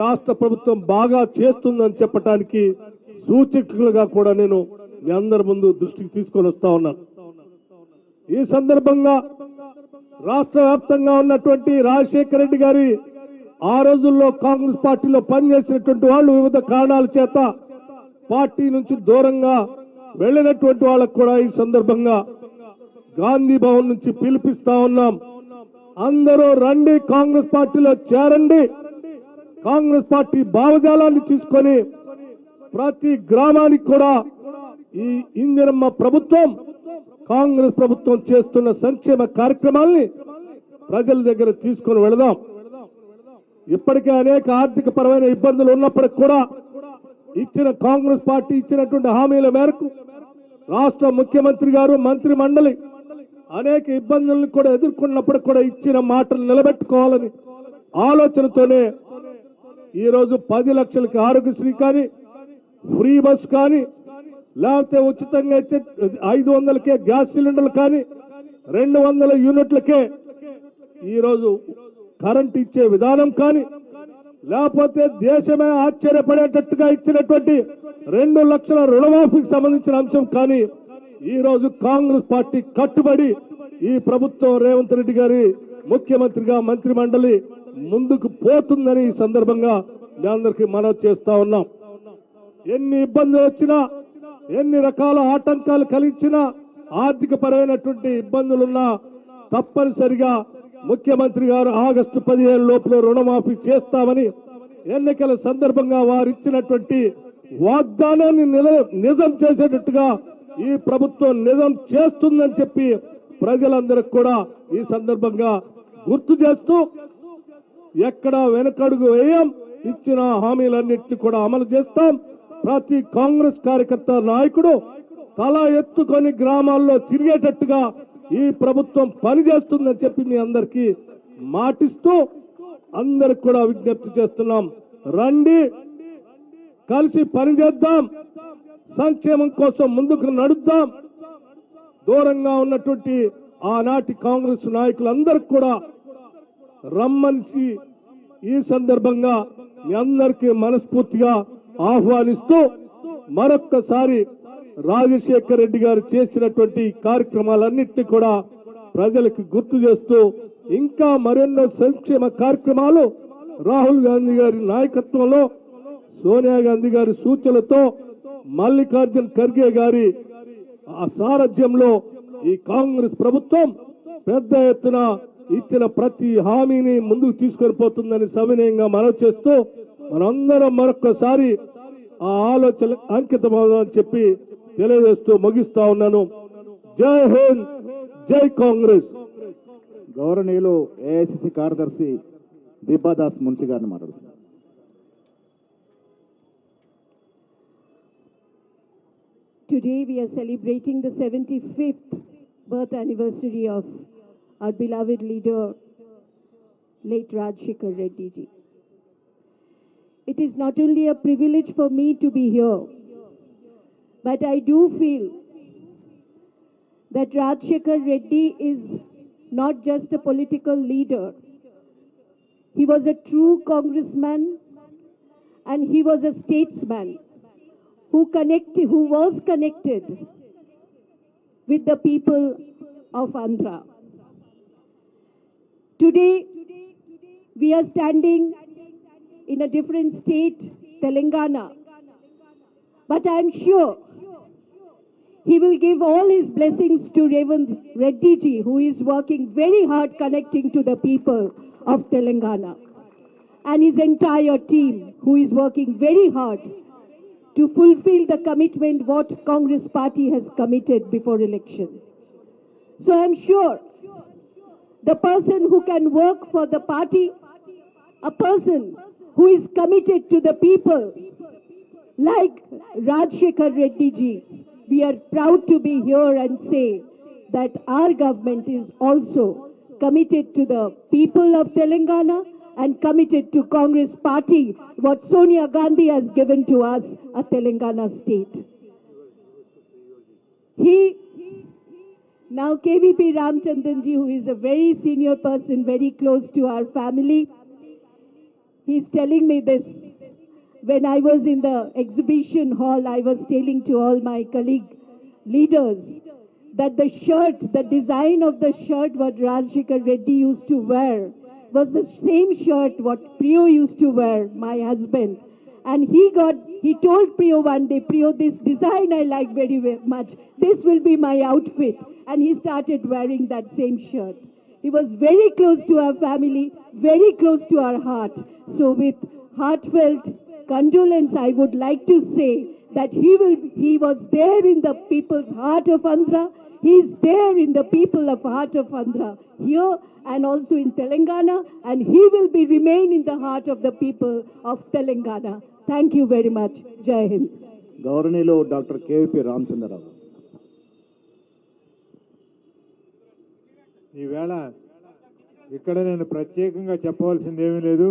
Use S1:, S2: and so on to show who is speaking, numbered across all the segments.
S1: రాష్ట్ర ప్రభుత్వం బాగా చేస్తుందని చెప్పడానికి సూచకులుగా కూడా నేను మీ అందరి ముందు దృష్టికి తీసుకొని వస్తా ఉన్నాను ఈ సందర్భంగా రాష్ట్ర వ్యాప్తంగా ఉన్నటువంటి రాజశేఖర రెడ్డి గారి ఆ రోజుల్లో కాంగ్రెస్ పార్టీలో పనిచేసినటువంటి వాళ్ళు వివిధ కారణాల చేత పార్టీ నుంచి దూరంగా వెళ్ళినటువంటి వాళ్ళకు కూడా ఈ సందర్భంగా గాంధీ భవన్ నుంచి పిలిపిస్తా ఉన్నాం. అందరూ రండి కాంగ్రెస్ పార్టీలో చేరండి. కాంగ్రెస్ పార్టీ భావజాలాన్ని తీసుకొని ప్రతి గ్రామానికి కూడా ఈ ఇందిరమ్మ ప్రభుత్వం కాంగ్రెస్ ప్రభుత్వం చేస్తున్న సంక్షేమ కార్యక్రమాల్ని ప్రజల దగ్గర తీసుకొని వెళదాం. ఇప్పటికే అనేక ఆర్థిక పరమైన ఇబ్బందులు ఉన్నప్పటికి కూడా ఇచ్చిన కాంగ్రెస్ పార్టీ ఇచ్చినటువంటి హామీల మేరకు రాష్ట్ర ముఖ్యమంత్రి గారు మంత్రి మండలి అనేక ఇబ్బందులను కూడా ఎదుర్కొన్నప్పటికి కూడా ఇచ్చిన మాటలు నిలబెట్టుకోవాలని ఆలోచనతోనే ఈ రోజు పది లక్షలకి ఆరోగ్యశ్రీ కానీ ఫ్రీ బస్ కానీ లేకపోతే ఉచితంగా ఇచ్చే ఐదు వందలకే గ్యాస్ సిలిండర్లు కానీ రెండు వందల యూనిట్లకే ఈరోజు కరెంట్ ఇచ్చే విధానం కానీ లేకపోతే దేశమే ఆశ్చర్యపడేటట్టుగా ఇచ్చినటువంటి రెండు లక్షల రుణమాఫీకి సంబంధించిన అంశం కానీ ఈరోజు కాంగ్రెస్ పార్టీ కట్టుబడి ఈ ప్రభుత్వం రేవంత్ రెడ్డి గారి ముఖ్యమంత్రిగా మంత్రి మండలి ముందుకు పోతుందని ఈ సందర్భంగా మీ అందరికీ మనవి చేస్తా ఉన్నాం. ఎన్ని ఇబ్బందులు వచ్చినా ఎన్ని రకాల ఆటంకాలు కలిగించినా ఆర్థిక పరమైనటువంటి ఇబ్బందులున్నా తప్పనిసరిగా ముఖ్యమంత్రి గారు ఆగస్టు పదిహేను లోపల రుణమాఫీ చేస్తామని ఎన్నికల సందర్భంగా వారు ఇచ్చినటువంటి వాగ్దానాన్ని నిల- నిజం చేసేటట్టుగా ఈ ప్రభుత్వం నిజం చేస్తుందని చెప్పి ప్రజలందరికి కూడా ఈ సందర్భంగా గుర్తు చేస్తూ ఎక్కడ వెనకడుగు వేయం. ఇచ్చిన హామీలన్నింటినీ కూడా అమలు చేస్తాం. ప్రతి కాంగ్రెస్ కార్యకర్త నాయకుడు తల ఎత్తుకొని గ్రామాల్లో తిరిగేటట్టుగా ఈ ప్రభుత్వం పనిచేస్తుందని చెప్పి మీ అందరికీ మాటిస్తూ అందరికి కూడా విజ్ఞప్తి చేస్తున్నాం. రండి కలిసి పనిచేద్దాం సంక్షేమం కోసం ముందుకు నడుద్దాం. దూరంగా ఉన్నటువంటి ఆనాటి కాంగ్రెస్ నాయకులందరికి కూడా రమ్మనిసి ఈ సందర్భంగా మీ అందరికీ మనస్ఫూర్తిగా ఆహ్వానిస్తూ మరొక్కసారి రాజశేఖర రెడ్డి గారు చేసినటువంటి కార్యక్రమాలన్నింటినీ కూడా ప్రజలకు గుర్తు చేస్తూ ఇంకా మరెన్నో సంక్షేమ కార్యక్రమాలు రాహుల్ గాంధీ గారి నాయకత్వంలో సోనియా గాంధీ గారి సూచనలతో మల్లికార్జున్ ఖర్గే గారి ఆ సారథ్యంలో ఈ కాంగ్రెస్ ప్రభుత్వం పెద్ద ఎత్తున ఇచ్చిన ప్రతి హామీని ముందుకు తీసుకొని పోతుందని సవినయంగా మనవి చేస్తూ మనందరం మరొక్కసారి ఆ ఆలోచన అంకితమవుదామని చెప్పి తెలియజేస్తూ ముగిస్తా ఉన్నాను. జై హింద్ జై కాంగ్రెస్.
S2: గౌరవనీయులు ఏఐసిసి కార్యదర్శి దీపాదాస్ మున్షి గారిని మాట్లాడుతున్నారు
S3: Today we are celebrating the 75th birth anniversary of our beloved leader, late Rajshekar Reddy ji. It is not only a privilege for me to be here, but I do feel that Rajshekar Reddy is not just a political leader. He was a true congressman and he was a statesman who connected, who was connected with the people of Andhra. Today, we are standing in a different state, Telangana. But I'm sure he will give all his blessings to Revant Reddy ji, who is working very hard connecting to the people of Telangana, and his entire team, who is working very hard to fulfill the commitment what Congress party has committed before election. So I'm sure the person who can work for the party, a person who is committed to the people, like Rajshekar Reddy ji, we are proud to be here and say that our government is also committed to the people of Telangana and committed to Congress party, what Sonia Gandhi has given to us, a Telangana state. He, now KVP Ramchandran ji, who is a very senior person, very close to our family, he's telling me this. When I was in the exhibition hall, I was telling to all my colleague leaders that the shirt, the design of the shirt what Rajshekar Reddy used to wear was the same shirt what Priyo used to wear, my husband. And he got, he told Priyo one day, Priyo, this design I like very ve- much. This will be my outfit. And he started wearing that same shirt. He was very close to our family, very close to our heart. So with heartfelt condolence, I would like to say that he will, he was there in the people's heart of Andhra. He is there in the people of heart of Andhra here and also in Telangana, and he will be remain in the heart of the people of Telangana. Thank you very much. Jai Hind.
S2: గౌరవనీయులు doctor KVP Ramachandra Rao
S4: ఈవేళ ఇక్కడ నేను ప్రత్యేకంగా చెప్పవలసింది ఏమీ లేదు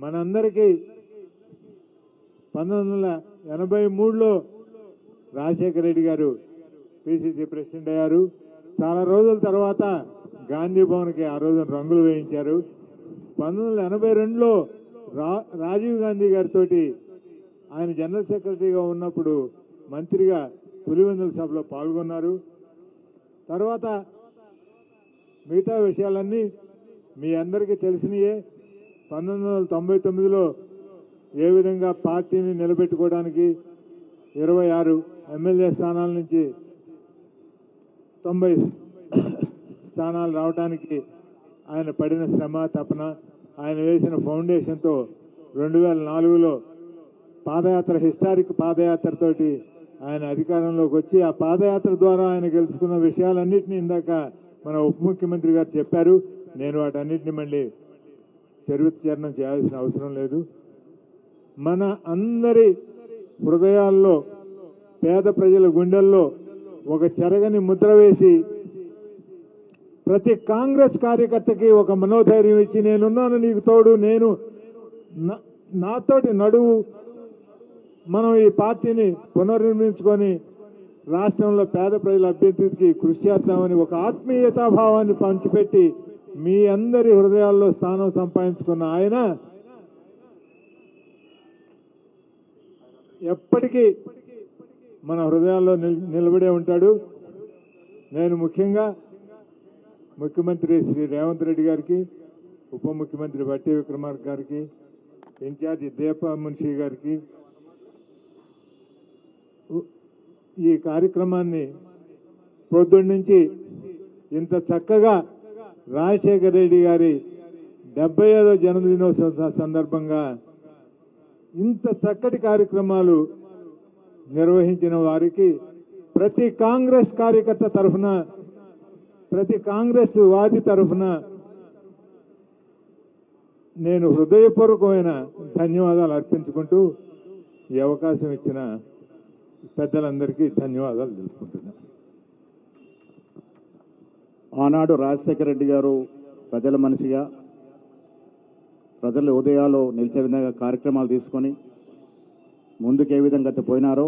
S4: మనందరికీ పంతొమ్మిది వందల ఎనభై మూడులో రాజశేఖర రెడ్డి గారు పిసిసి ప్రెసిడెంట్ అయ్యారు. చాలా రోజుల తర్వాత గాంధీ భవన్కి ఆ రోజున రంగులు వేయించారు. పంతొమ్మిది వందల ఎనభై రెండులో రా రాజీవ్ గాంధీ గారితో ఆయన జనరల్ సెక్రటరీగా ఉన్నప్పుడు మంత్రిగా పులివెందుల సభలో పాల్గొన్నారు. తర్వాత మిగతా విషయాలన్నీ మీ అందరికీ తెలిసినయే. పంతొమ్మిది వందల తొంభై తొమ్మిదిలో ఏ విధంగా పార్టీని నిలబెట్టుకోవడానికి ఇరవై ఆరు ఎమ్మెల్యే స్థానాల నుంచి తొంభై స్థానాలు రావడానికి ఆయన పడిన శ్రమ తపన ఆయన వేసిన ఫౌండేషన్తో రెండు వేల నాలుగులో పాదయాత్ర హిస్టారిక్ పాదయాత్రతోటి ఆయన అధికారంలోకి వచ్చి ఆ పాదయాత్ర ద్వారా ఆయన గెలుచుకున్న విషయాలన్నింటినీ ఇందాక మన ఉప ముఖ్యమంత్రి గారు చెప్పారు. నేను వాటన్నిటిని మళ్ళీ చరిత్రచరణం చేయాల్సిన అవసరం లేదు. మన అందరి హృదయాల్లో పేద ప్రజల గుండెల్లో ఒక చెరగని ముద్ర వేసి ప్రతి కాంగ్రెస్ కార్యకర్తకి ఒక మనోధైర్యం ఇచ్చి నేనున్నాను నీకు తోడు నేను నా- నాతోటి నడువు. మనం ఈ పార్టీని పునర్నిర్మించుకొని రాష్ట్రంలో పేద ప్రజల అభ్యర్థికి కృషి చేద్దామని ఒక ఆత్మీయతా భావాన్ని పంచిపెట్టి మీ అందరి హృదయాల్లో స్థానం సంపాదించుకున్న ఆయన ఎప్పటికీ మన హృదయాల్లో నిల్- నిలబడే ఉంటాడు. నేను ముఖ్యంగా ముఖ్యమంత్రి శ్రీ రేవంత్ రెడ్డి గారికి ఉప ముఖ్యమంత్రి బట్టి విక్రమార్క గారికి ఇన్ఛార్జి దీప మున్షి గారికి ఈ కార్యక్రమాన్ని పొద్దున్నీ ఇంత చక్కగా రాజశేఖర రెడ్డి గారి డెబ్బై ఐదో జన్మదినోత్సవ సందర్భంగా ఇంత చక్కటి కార్యక్రమాలు నిర్వహించిన వారికి ప్రతి కాంగ్రెస్ కార్యకర్త తరఫున ప్రతి కాంగ్రెస్ వాది తరఫున నేను హృదయపూర్వకమైన ధన్యవాదాలు అర్పించుకుంటూ ఈ అవకాశం ఇచ్చిన పెద్దలందరికీ ధన్యవాదాలు తెలుపుకుంటున్నాను
S2: ఆనాడు రాజశేఖర రెడ్డి గారు ప్రజల మనిషిగా ప్రజల ఉదయాలు నిలిచే విధంగా కార్యక్రమాలు తీసుకొని ముందుకు ఏ విధంగా అయితే పోయినారో